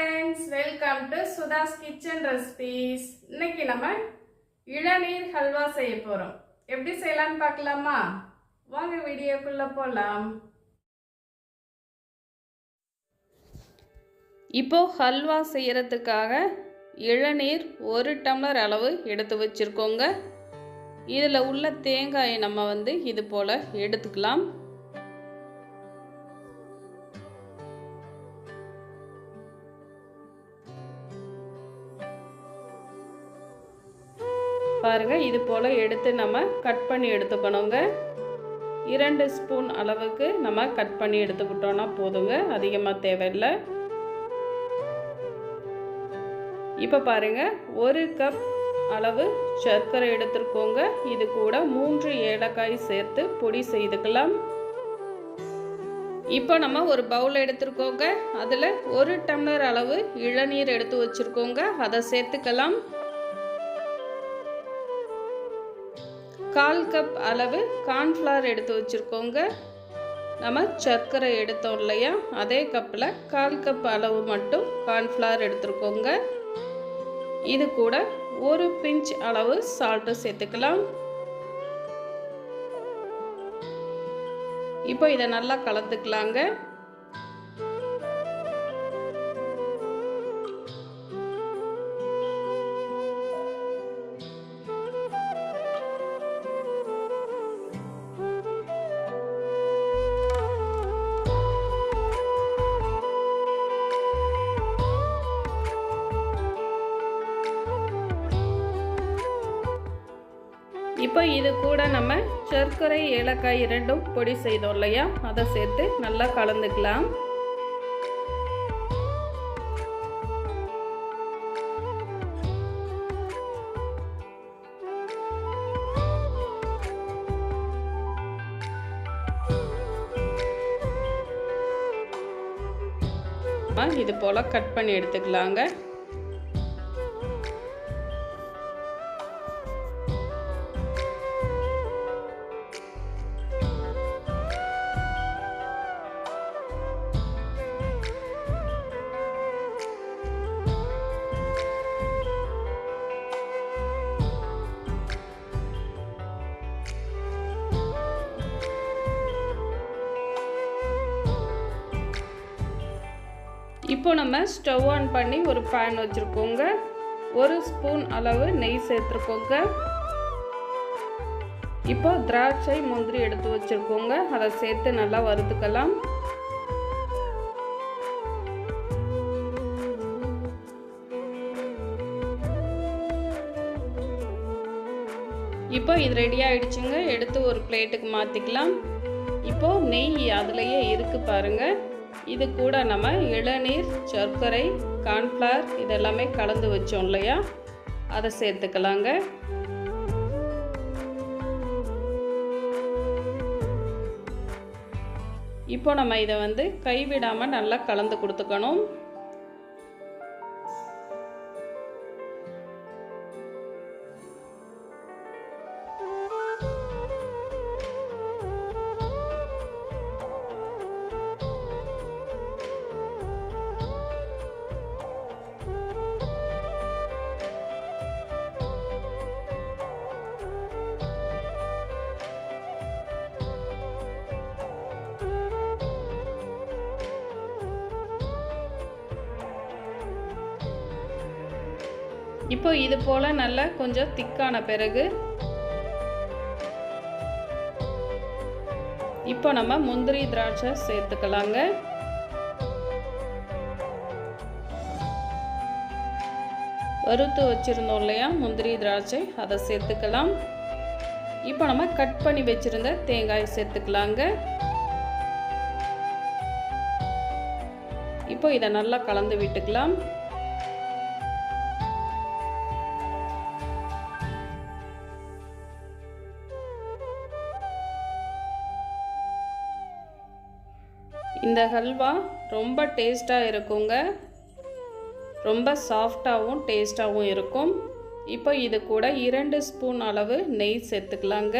Friends welcome to Sudha's kitchen recipes இன்னைக்கு நம்ம இளநீர் ஹல்வா செய்ய போகிறோம் எப்படி செய்யலாம்னு பார்க்கலாமா? வாங்க வீடியோக்குள்ளே போகலாம் இப்போ ஹல்வா செய்யறதுக்காக இளநீர் ஒரு டம்ளர் அளவு எடுத்து வச்சிருக்கோங்க. இதில் உள்ள தேங்காயை நம்ம வந்து இது போல் எடுத்துக்கலாம். பாருங்கள் இது போல் எடுத்து நம்ம கட் பண்ணி எடுத்துக்கணுங்க. இரண்டு ஸ்பூன் அளவுக்கு நம்ம கட் பண்ணி எடுத்துக்கிட்டோன்னா போதுங்க அதிகமாக தேவையில்லை. இப்போ பாருங்க ஒரு கப் அளவு சர்க்கரை எடுத்துருக்கோங்க. இது கூட மூன்று ஏலக்காய் சேர்த்து பொடி செய்துக்கலாம். இப்போ நம்ம ஒரு பவுல் எடுத்துருக்கோங்க. அதில் ஒரு டம்ளர் அளவு இளநீர் எடுத்து வச்சுருக்கோங்க. அதை சேர்த்துக்கலாம். கால் கப் அளவு கார்ன்ஃப்ளவர் எடுத்து வச்சுருக்கோங்க. நம்ம சர்க்கரை எடுத்தோம் இல்லையா? அதே கப்பில் கால் கப் அளவு மட்டும் கார்ன்ஃப்ளவர் எடுத்துருக்கோங்க. இது கூட ஒரு பிஞ்ச் அளவு சால்ட்டு சேர்த்துக்கலாம். இப்போ இதை நல்லா கலந்துக்கலாங்க. இப்போ இது கூட நம்ம சர்க்கரை ஏலக்காய் இரண்டும் பொடி செய்தோம் இல்லையா? அதை சேர்த்து நல்லா கலந்துக்கலாம். இது போல் கட் பண்ணி எடுத்துக்கலாங்க. இப்போ நம்ம ஸ்டவ் ஆன் பண்ணி ஒரு பேன் வச்சுருக்கோங்க. ஒரு ஸ்பூன் அளவு நெய் சேர்த்துருக்கோங்க. இப்போ திராட்சை முந்திரி எடுத்து வச்சுருக்கோங்க. அதை சேர்த்து நல்லா வறுத்துக்கலாம். இப்போ இது ரெடி ஆயிடுச்சுங்க. எடுத்து ஒரு பிளேட்டுக்கு மாற்றிக்கலாம் இப்போது நெய் அதுலேயே இருக்குது பாருங்கள் இது கூட நம்ம இளநீர் சர்க்கரை கார்ன்ஃப்ளவர் இதெல்லாமே கலந்து வச்சோம் இல்லையா? அதை சேர்த்துக்கலாங்க. இப்போ நம்ம இதை வந்து கைவிடாமல் நல்லா கலந்து கொடுத்துக்கணும். இப்போ இது போல் நல்லா கொஞ்சம் திக்கான பிறகு இப்போ நம்ம முந்திரி திராட்சை சேர்த்துக்கலாங்க. வறுத்து வச்சுருந்தோம் இல்லையா முந்திரி திராட்சை அதை சேர்த்துக்கலாம். இப்போ நம்ம கட் பண்ணி வச்சுருந்த தேங்காய் சேர்த்துக்கலாங்க. இப்போ இதை நல்லா கலந்து விட்டுக்கலாம். இந்த ஹல்வா ரொம்ப டேஸ்ட்டாக இருக்குங்க. ரொம்ப சாஃப்டாகவும் டேஸ்ட்டாகவும் இருக்கும். இப்போ இது கூட இரண்டு ஸ்பூன் அளவு நெய் சேர்த்துக்கலாங்க.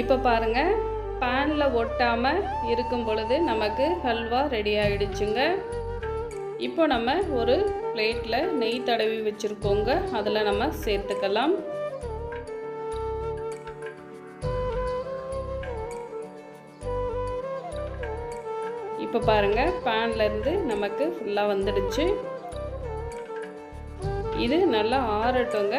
இப்போ பாருங்கள் பேனில் ஒட்டாமல் இருக்கும் பொழுது நமக்கு ஹல்வா ரெடி ஆகிடுச்சுங்க இப்போ நம்ம ஒரு பிளேட்டில் நெய் தடவி வச்சுருக்கோங்க. அதில் நம்ம சேர்த்துக்கலாம். இப்போ பாருங்கள் பேன்லேருந்து நமக்கு ஃபுல்லாக வந்துடுச்சு. இது நல்லா ஆறட்டுங்க.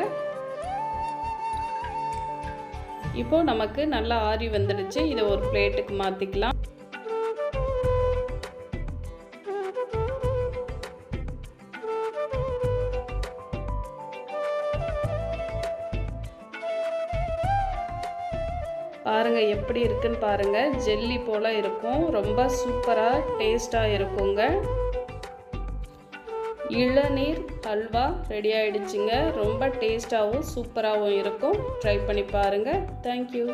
இப்போ நமக்கு நல்லா ஆறி வந்துடுச்சு. இதை ஒரு பிளேட்டுக்கு மாற்றிக்கலாம் பாருங்கள் எப்படி இருக்குன்னு பாருங்கள் ஜெல்லி போல் இருக்கும். ரொம்ப சூப்பராக டேஸ்ட்டாக இருக்குங்க. இளநீர் அல்வா ரெடி ஆகிடுச்சிங்க ரொம்ப டேஸ்ட்டாகவும் சூப்பராகவும் இருக்கும். ட்ரை பண்ணி பாருங்கள் தேங்க்யூ